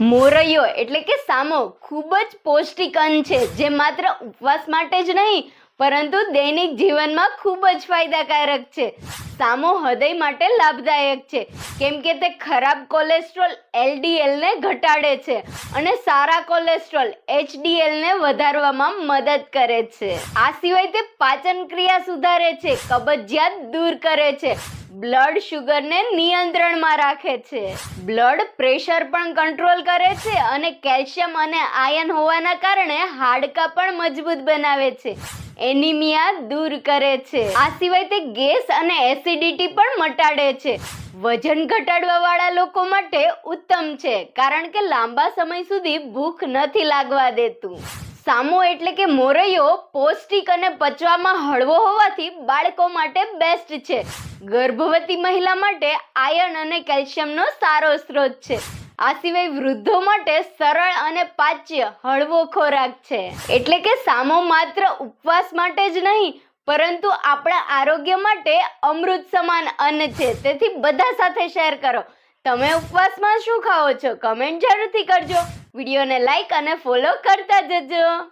મોરૈયો એટલે કે સામો ખૂબ જ પૌષ્ટિક અન્ન છે, જે માત્ર ઉપવાસ માટે જ નહીં, પરંતુ દૈનિક જીવનમાં ખૂબ જ ફાયદાકારક છે. સામો હૃદય માટે લાભદાયક છે, કેમ કે તે ખરાબ કોલેસ્ટ્રોલ એલડીએલને ઘટાડે છે અને સારા કોલેસ્ટ્રોલ એચડીએલને વધારવામાં મદદ કરે છે. આ સિવાય તે પાચન ક્રિયા સુધારે છે, કબજિયાત દૂર કરે છે બ્લડ શુગરને નિયંત્રણમાં રાખે છે. બ્લડ પ્રેશર પણ કંટ્રોલ કરે છે અને કેલ્શિયમ અને આયન હોવાના કારણે હાડકાં પણ મજબૂત બનાવે છે. એનિમિયા દૂર કરે છે. આ સિવાય તે ગેસ અને એસિડિટી પણ મટાડે છે. વજન ઘટાડવા વાળા લોકો માટે ઉત્તમ છે, કારણ કે લાંબા સમય સુધી ભૂખ નથી લાગવા દેતું. સામો એટલે કે મોરૈયો પૌષ્ટિક અને પચવામાં હળવો હોવાથી બાળકો માટે બેસ્ટ છે. ગર્ભવતી મહિલા માટે આયર્ન અને કેલ્શિયમનો સારો સ્ત્રોત છે. આ સિવાય વૃદ્ધો માટે સરળ અને પાચ્ય હળવો ખોરાક છે. એટલે કે સામો માત્ર ઉપવાસ માટે જ નહીં, પરંતુ આપણા આરોગ્ય માટે અમૃત સમાન અન્ન છે. તેથી બધા સાથે શેર કરો. તમે ઉપવાસમાં શું ખાઓ છો? કમેન્ટ જરૂરથી કરજો. વિડીયોને લાઈક અને ફોલો કરતા જજો.